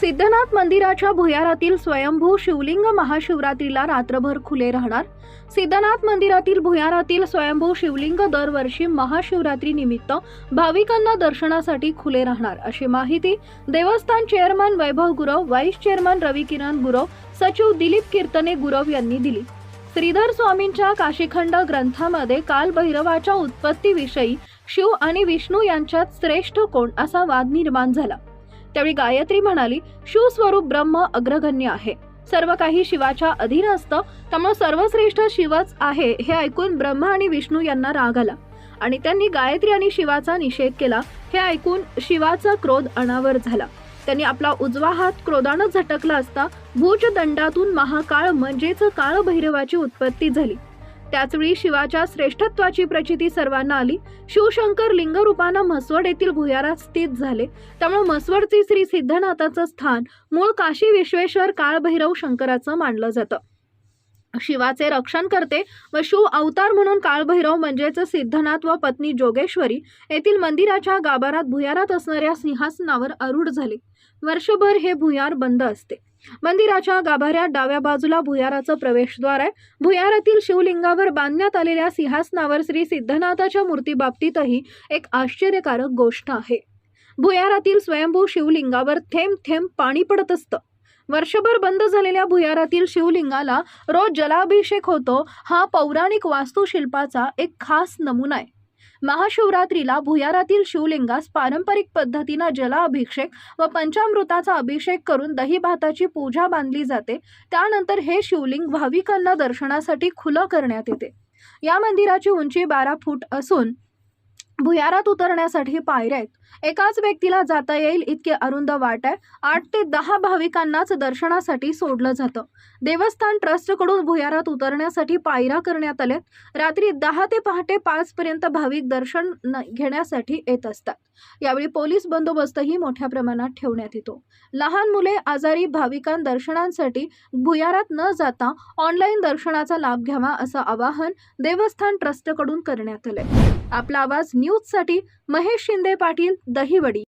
सिद्धनाथ मंदिराच्या भुयारातील स्वयंभू शिवलिंग महाशिवरात्रीला रात्रभर खुले राहणार. सिद्धनाथ मंदिरातील भुयारातील स्वयंभू शिवलिंग दरवर्षी महाशिवरात्री निमित्त भाविकांना दर्शनासाठी खुले राहणार. अशी माहिती देवस्थान chairman Vaibhav Gurav vice chairman Ravi Kiran Gurav सचिव दिलीप कीर्तने गुरव यांनी दिली. श्रीधर स्वामींच्या काशीखंड ग्रंथामध्ये काल भैरवाच्या उत्पत्तीविषयी शिव आणि विष्णू यांच्यात श्रेष्ठ कोण असा वाद निर्माण झाला. त्यावेळी गायत्री म्हणाली शिवस्वरूप ब्रह्म अग्रगण्य आहे. सर्व काही शिवाच्या अधीन असतं. त्यामुळे सर्वश्रेष्ठ शिवच आहे हे ऐकून ब्रह्मा आणि विष्णू यांना राग आला. आणि त्यांनी गायत्री आणि शिवाचा निषेध केला. हे ऐकून शिवाचा क्रोध अनावर झाला. त्यांनी आपला उजवा हात क्रोधानं झटकला असता भुजदंडातून महाकाळ म्हणजेच काळभैरवाची उत्पत्ती झाली. त्याचवेळी शिवाच्या श्रेष्ठत्वाची प्रचिती सर्वांना आली. शिवशंकर लिंगरूपानं म्हसवड येथील भुयारात स्थित झाले. त्यामुळे म्हसवडचे श्री सिद्धनाथाचं स्थान मूळ काशी विश्वेश्वर काळभैरव शंकराचं मानलं जातं. शिवाचे रक्षण करते व शिव अवतार म्हणून काळभैरव म्हणजेच सिद्धनाथ व पत्नी जोगेश्वरी येथील मंदिराच्या गाभारात भुयारात असणाऱ्या सिंहासनावर आरूढ झाले. वर्षभर हे भुयार बंद असते. मंदिराच्या गाभाऱ्यात डाव्या बाजूला भुयाराचं प्रवेशद्वार आहे. भुयारातील शिवलिंगावर बांधण्यात आलेल्या सिंहासनावर श्री सिद्धनाथाच्या मूर्तीबाबतीतही एक आश्चर्यकारक गोष्ट आहे. भुयारातील स्वयंभू शिवलिंगावर थेंब थेंब पाणी पडत असतं. वर्षभर बंद झालेल्या भुयारातील शिवलिंगाला रोज जलाभिषेक होतो हा पौराणिक वास्तुशिल्पाचा एक खास नमुना आहे. महाशिवरात्रीला भुयारातील शिवलिंगास पारंपरिक पद्धतीनं जलाभिषेक व पंचामृताचा अभिषेक करून दही भाताची पूजा बांधली जाते. त्यानंतर हे शिवलिंग भाविकांना दर्शनासाठी खुलं करण्यात येते. या मंदिराची उंची बारा फूट असून भुयारात उतरण्यासाठी पायऱ्या आहेत. एकाच व्यक्तीला जाता येईल इतके अरुंद वाट आहे. आठ ते दहा भाविकांनाच दर्शनासाठी सोडलं जातं. देवस्थान ट्रस्टकडून भुयारात उतरण्यासाठी पायऱ्या करण्यात आल्यात रात्री दहा ते पहाटे पाचपर्यंत भाविक दर्शन न- घेण्यासाठी येत असतात. यावेळी पोलीस बंदोबस्तही मोठ्या प्रमाणात ठेवण्यात येतो. लहान मुले आजारी भाविकां दर्शनांसाठी भुयारात न जाता ऑनलाईन दर्शनाचा लाभ घ्यावा असं आवाहन देवस्थान ट्रस्टकडून करण्यात आलंय. आपला आवाज न्यूजसाठी महेश शिंदे पाटील दहिवडी.